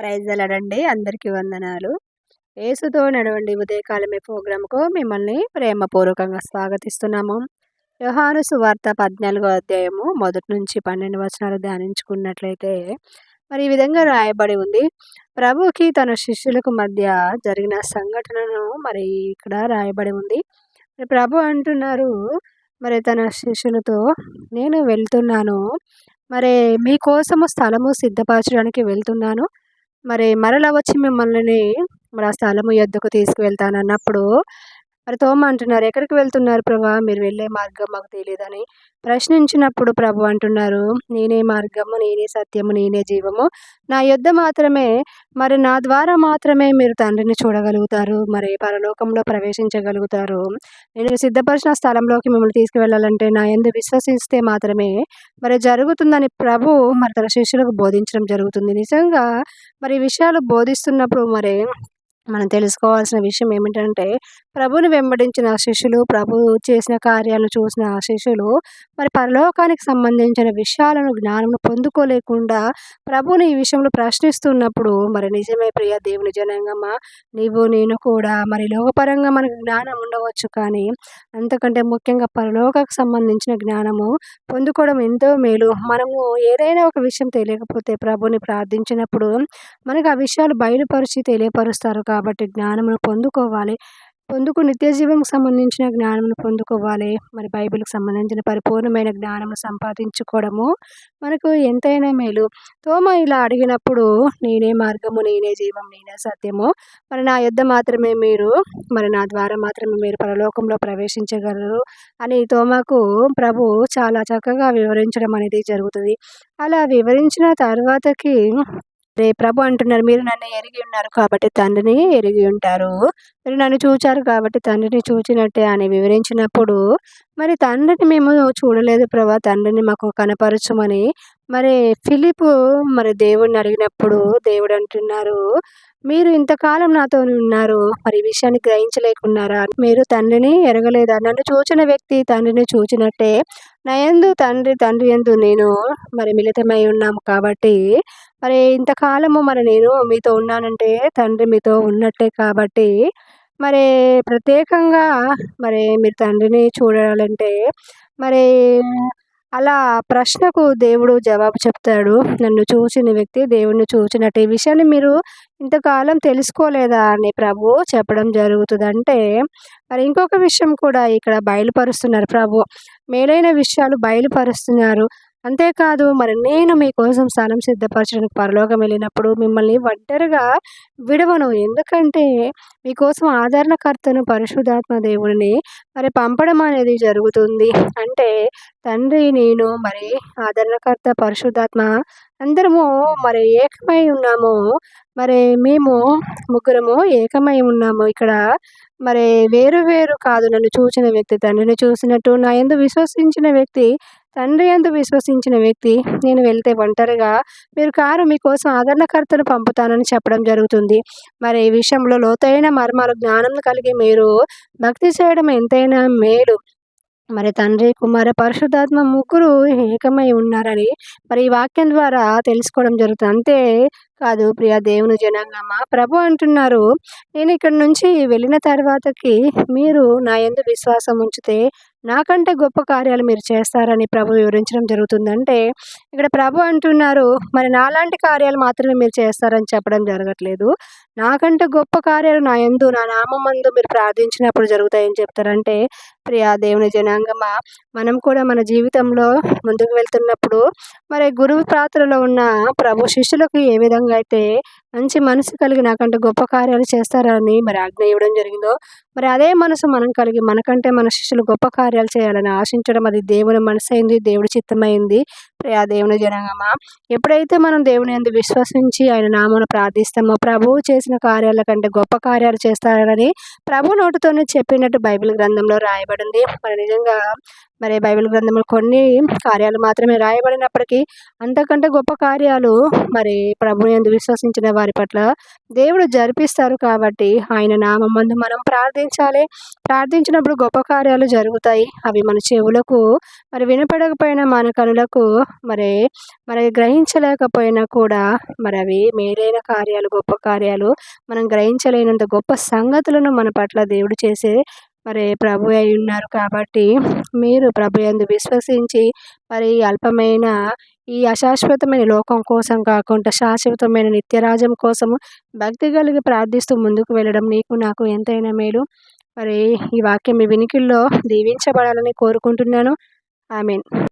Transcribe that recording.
Praise అలడండి. అందరికీ వందనాలు. ఏసుతో నడవండి. ఉదయకాలమే ప్రోగ్రాంకు మిమ్మల్ని ప్రేమపూర్వకంగా స్వాగతిస్తున్నాము. వ్యవహార సువార్త పద్నాలుగో అధ్యాయము మొదటి నుంచి పన్నెండు వచనాలు ధ్యానించుకున్నట్లయితే మరి ఈ విధంగా రాయబడి ఉంది. ప్రభుకి తన శిష్యులకు మధ్య జరిగిన సంఘటనను మరి ఇక్కడ రాయబడి ఉంది. ప్రభు అంటున్నారు మరి తన శిష్యులతో నేను వెళ్తున్నాను. మరి మీకోసము స్థలము సిద్ధపరచడానికి వెళ్తున్నాను. మరి మరలా వచ్చి మిమ్మల్ని మరి ఆ స్థలము యొద్దకు తీసుకువెళ్తానన్నప్పుడు మరి తోమ అంటున్నారు ఎక్కడికి వెళ్తున్నారు ప్రభా? మీరు వెళ్ళే మార్గం మాకు తెలియదని ప్రశ్నించినప్పుడు ప్రభు అంటున్నారు నేనే మార్గము నేనే సత్యము నేనే జీవము. నా యుద్ధ మాత్రమే మరి నా ద్వారా మాత్రమే మీరు తండ్రిని చూడగలుగుతారు మరి పరలోకంలో ప్రవేశించగలుగుతారు. నేను సిద్ధపరిచిన స్థలంలోకి మిమ్మల్ని తీసుకువెళ్ళాలంటే నా ఎందు విశ్వసిస్తే మాత్రమే మరి జరుగుతుందని ప్రభు మరి తన శిష్యులకు బోధించడం జరుగుతుంది. నిజంగా మరి విషయాలు బోధిస్తున్నప్పుడు మరి మనం తెలుసుకోవాల్సిన విషయం ఏమిటంటే ప్రభుని వెంబడించిన శిష్యులు ప్రభు చేసిన కార్యాలను చూసిన శిష్యులు మరి పరలోకానికి సంబంధించిన విషయాలను జ్ఞానం పొందుకోలేకుండా ప్రభుని ఈ విషయంలో ప్రశ్నిస్తున్నప్పుడు మరి నిజమే ప్రియ దేవుని జనాంగమ్మ నీవు నేను కూడా మరి లోకపరంగా మనకు జ్ఞానం ఉండవచ్చు కానీ అంతకంటే ముఖ్యంగా పరలోకకు సంబంధించిన జ్ఞానము పొందుకోవడం ఎంతో మేలు. మనము ఏదైనా ఒక విషయం తెలియకపోతే ప్రభుని ప్రార్థించినప్పుడు మనకు ఆ విషయాలు బయలుపరిచి తెలియపరుస్తారు కాబట్టి జ్ఞానమును పొందుకోవాలి. పొందుకు నిత్యజీవంకి సంబంధించిన జ్ఞానమును పొందుకోవాలి. మరి బైబిల్కి సంబంధించిన పరిపూర్ణమైన జ్ఞానము సంపాదించుకోవడము మనకు ఎంతైనా మేలు. తోమ ఇలా అడిగినప్పుడు నేనే మార్గము నేనే జీవం నేనే సత్యము. మరి నా యుద్ధ మాత్రమే మీరు మరి నా ద్వారా మాత్రమే మీరు పరలోకంలో ప్రవేశించగలరు అని తోమకు ప్రభు చాలా చక్కగా వివరించడం అనేది జరుగుతుంది. అలా వివరించిన తర్వాతకి రే ప్రభు అంటున్నారు మీరు నన్ను ఎరిగి ఉన్నారు కాబట్టి తండ్రిని ఎరిగి ఉంటారు. మీరు నన్ను చూచారు కాబట్టి తండ్రిని చూచినట్టే అని వివరించినప్పుడు మరి తండ్రిని మేము చూడలేదు ప్రభా తండ్రిని మాకు కనపరచమని. మరి ఫిలిపు మరి దేవుడిని అడిగినప్పుడు దేవుడు అంటున్నారు మీరు ఇంతకాలం నాతో ఉన్నారు మరి ఈ విషయాన్ని గ్రహించలేకున్నారా? మీరు తండ్రిని ఎరగలేదా? నన్ను చూచిన వ్యక్తి తండ్రిని చూచినట్టే. నా తండ్రి తండ్రి ఎందు నేను మరి మిళితమై ఉన్నాము కాబట్టి మరి ఇంతకాలము మరి నేను మీతో ఉన్నానంటే తండ్రి మీతో ఉన్నట్టే కాబట్టి మరి ప్రత్యేకంగా మరి మీరు తండ్రిని చూడాలంటే మరి అలా ప్రశ్నకు దేవుడు జవాబు చెప్తాడు. నన్ను చూసిన వ్యక్తి దేవుడిని చూసినట్టు ఈ విషయాన్ని మీరు ఇంతకాలం తెలుసుకోలేదా అని ప్రభు చెప్పడం జరుగుతుంది అంటే మరి ఇంకొక విషయం కూడా ఇక్కడ బయలుపరుస్తున్నారు ప్రభు. మేలైన విషయాలు బయలుపరుస్తున్నారు. అంతేకాదు మరి నేను మీకోసం స్థలం సిద్ధపరచడానికి పరలోకం వెళ్ళినప్పుడు మిమ్మల్ని ఒంటరిగా విడవను. ఎందుకంటే మీకోసం ఆదరణకర్తను పరిశుధాత్మ దేవుడిని మరి పంపడం అనేది జరుగుతుంది. అంటే తండ్రి నేను మరి ఆదరణకర్త పరిశుద్ధాత్మ అందరము మరి ఏకమై ఉన్నాము. మరి మేము ముగ్గురము ఏకమై ఉన్నాము. ఇక్కడ మరి వేరు వేరు కాదు నన్ను చూసిన వ్యక్తి తండ్రిని చూసినట్టు నా ఎందు విశ్వసించిన వ్యక్తి తండ్రి ఎందు విశ్వసించిన వ్యక్తి నేను వెళ్తే ఒంటరిగా మీరు కారు మీకోసం ఆదరణకర్తను పంపుతానని చెప్పడం జరుగుతుంది. మరి ఈ విషయంలో లోతైన మర్మాలు జ్ఞానం కలిగి మీరు భక్తి చేయడం ఎంతైనా మేలు. మరి తండ్రి కుమార పరిశుద్ధాత్మ ముగ్గురు ఏకమై ఉన్నారని మరి ఈ వాక్యం ద్వారా తెలుసుకోవడం జరుగుతుంది. అంతే కాదు ప్రియ దేవుని జనాంగమ్మ ప్రభు అంటున్నారు నేను ఇక్కడ నుంచి వెళ్ళిన తర్వాతకి మీరు నా ఎందు విశ్వాసం ఉంచితే నాకంటే గొప్ప కార్యాలు మీరు చేస్తారని ప్రభు వివరించడం జరుగుతుందంటే ఇక్కడ ప్రభు అంటున్నారు మరి నాలాంటి కార్యాలు మాత్రమే మీరు చేస్తారని చెప్పడం జరగట్లేదు. నాకంటే గొప్ప కార్యాలు నా ఎందు నా నామందు మీరు ప్రార్థించినప్పుడు జరుగుతాయని చెప్తారంటే ప్రియా దేవుని జనాంగమ మనం కూడా మన జీవితంలో ముందుకు వెళ్తున్నప్పుడు మరి గురువు పాత్రలో ఉన్న ప్రభు శిష్యులకు ఏ విధంగా అయితే మంచి మనసు కలిగి నాకంటే గొప్ప కార్యాలు చేస్తారని మరి ఆజ్ఞ ఇవ్వడం జరిగిందో మరి అదే మనసు మనం కలిగి మనకంటే మన శిష్యులు గొప్ప కార్యాలు చేయాలని ఆశించడం అది దేవుని మనసు అయింది దేవుడి చిత్తమైంది. ప్రియా దేవుని జనాంగమ? ఎప్పుడైతే మనం దేవుని అందు విశ్వసించి ఆయన నామను ప్రార్థిస్తామో ప్రభువు చేసిన కార్యాల కంటే గొప్ప కార్యాలు చేస్తారని ప్రభు నోటితోనే చెప్పినట్టు బైబిల్ గ్రంథంలో రాయబడింది. మరి నిజంగా మరి బైబిల్ గ్రంథంలో కొన్ని కార్యాలు మాత్రమే రాయబడినప్పటికీ అంతకంటే గొప్ప కార్యాలు మరి ప్రభుని ఎందు విశ్వసించిన వారి పట్ల దేవుడు జరిపిస్తారు కాబట్టి ఆయన నామందు మనం ప్రార్థించాలి. ప్రార్థించినప్పుడు గొప్ప కార్యాలు జరుగుతాయి. అవి మన చెవులకు మరి వినపడకపోయినా మన కనులకు మరి మరి గ్రహించలేకపోయినా కూడా మరి అవి మేలైన కార్యాలు గొప్ప కార్యాలు మనం గ్రహించలేనంత గొప్ప సంగతులను మన పట్ల దేవుడు చేసే మరి ప్రభు అయి ఉన్నారు కాబట్టి మీరు ప్రభు ఎందు విశ్వసించి మరి అల్పమైన ఈ అశాశ్వతమైన లోకం కోసం కాకుండా శాశ్వతమైన నిత్యరాజ్యం కోసము భక్తి కలిగి ప్రార్థిస్తూ ముందుకు వెళ్ళడం నీకు నాకు ఎంతైనా మేలు. మరి ఈ వాక్యం మీ వినికిల్లో దీవించబడాలని కోరుకుంటున్నాను. I mean